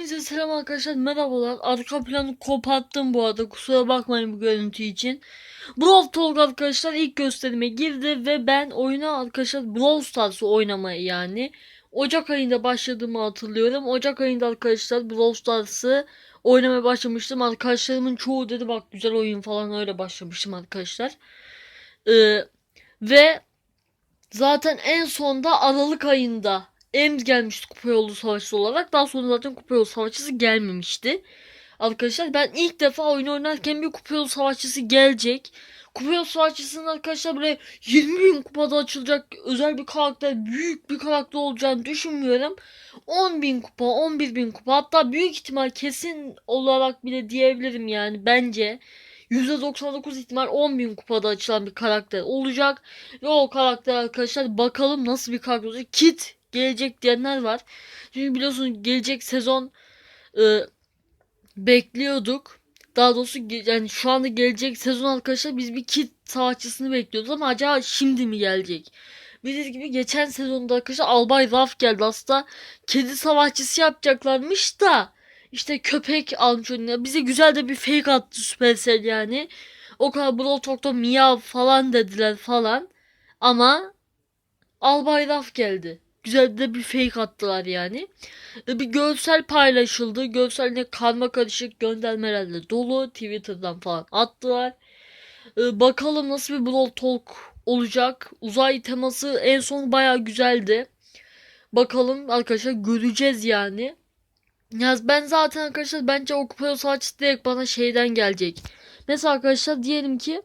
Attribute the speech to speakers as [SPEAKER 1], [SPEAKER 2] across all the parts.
[SPEAKER 1] Hepinize selam arkadaşlar merhabalar. Arka planı koparttım bu arada kusura bakmayın bu görüntü için. Brawl Talk arkadaşlar ilk gösterime girdi ve ben oyuna arkadaşlar Brawl Stars'ı oynamaya yani Ocak ayında başladığımı hatırlıyorum. Ocak ayında arkadaşlar Brawl Stars'ı oynamaya başlamıştım. Arkadaşlarımın çoğu dedi bak güzel oyun falan öyle başlamıştım arkadaşlar. Ee, ve zaten en sonda Aralık ayında Ems gelmişti kupa yolu savaşçısı olarak. Daha sonra zaten kupa yolu savaşçısı gelmemişti. Arkadaşlar ben ilk defa oyun oynarken bir kupa yolu savaşçısı gelecek. Kupa yolu savaşçısının arkadaşlar böyle 20 bin kupada açılacak özel bir karakter, büyük bir karakter olacağını düşünmüyorum. 10 bin kupa, 11 bin kupa hatta büyük ihtimal kesin olarak bile diyebilirim yani bence. %99 ihtimal 10 bin kupada açılan bir karakter olacak. Ve o karakter arkadaşlar bakalım nasıl bir karakter olacak. Kit gelecek diyenler var. Çünkü biliyorsunuz gelecek sezon e, bekliyorduk. Daha doğrusu yani şu anda gelecek sezon arkadaşlar biz bir kit savaşçısını bekliyorduk ama acaba şimdi mi gelecek? Bildiğiniz gibi geçen sezonda arkadaşlar Albay Raf geldi. Aslında kedi savaşçısı yapacaklarmış da işte köpek almış önüne. Bize güzel de bir fake attı Supercell yani. O kadar Brawl Talk'ta miyav falan dediler falan. Ama Albay Raf geldi. Güzel de bir fake attılar yani. E, Bir görsel paylaşıldı. Görsel ne karma karışık göndermelerle dolu. Twitter'dan falan attılar. E, bakalım nasıl bir Brawl Talk olacak. Uzay teması en son baya güzeldi. Bakalım arkadaşlar göreceğiz yani. Yaz ben zaten arkadaşlar bence o kupa savaşçısı direkt bana şeyden gelecek. Mesela arkadaşlar diyelim ki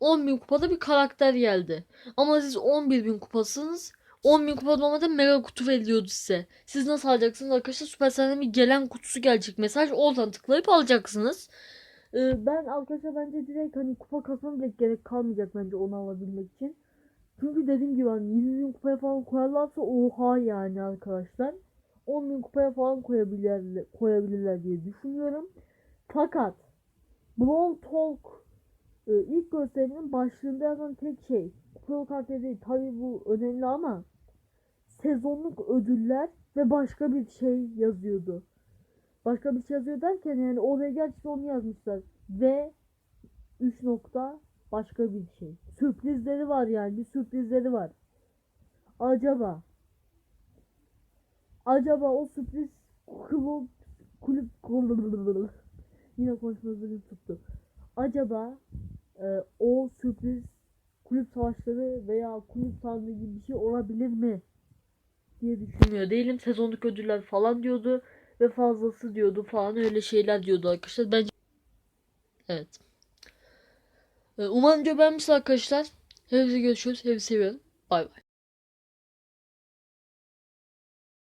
[SPEAKER 1] 10.000 kupada bir karakter geldi. Ama siz 11.000 kupasınız. 10.000 kupa normalde mega kutu veriliyordu size. Siz nasıl alacaksınız arkadaşlar? Supercell'den bir gelen kutusu gelecek mesaj. Oradan tıklayıp alacaksınız. Ee, ben arkadaşlar bence direkt hani kupa kasmam bile gerek kalmayacak bence onu alabilmek için. Çünkü dediğim gibi hani 20 bin kupaya falan koyarlarsa oha yani arkadaşlar. 10 bin kupaya falan koyabilirler, koyabilirler diye düşünüyorum. Fakat Brawl Talk e, ilk gösteriminin başlığında yazan tek şey Pro karakteri değil. Tabi bu önemli ama sezonluk ödüller ve başka bir şey yazıyordu. Başka bir şey yazıyor derken yani oraya gerçekten onu yazmışlar. Ve 3 nokta başka bir şey. Sürprizleri var yani bir sürprizleri var. Acaba Acaba o sürpriz kulüp kulüp yine konuşmamızı tuttu. Acaba e, o sürpriz kulüp savaşları veya kulüp sandığı gibi bir şey olabilir mi diye düşünmüyor değilim. Sezonluk ödüller falan diyordu ve fazlası diyordu falan öyle şeyler diyordu arkadaşlar. Bence evet. E, umarım beğenmişsiniz arkadaşlar. Hepinize görüşürüz. Hepinizi seviyorum. Bay bay.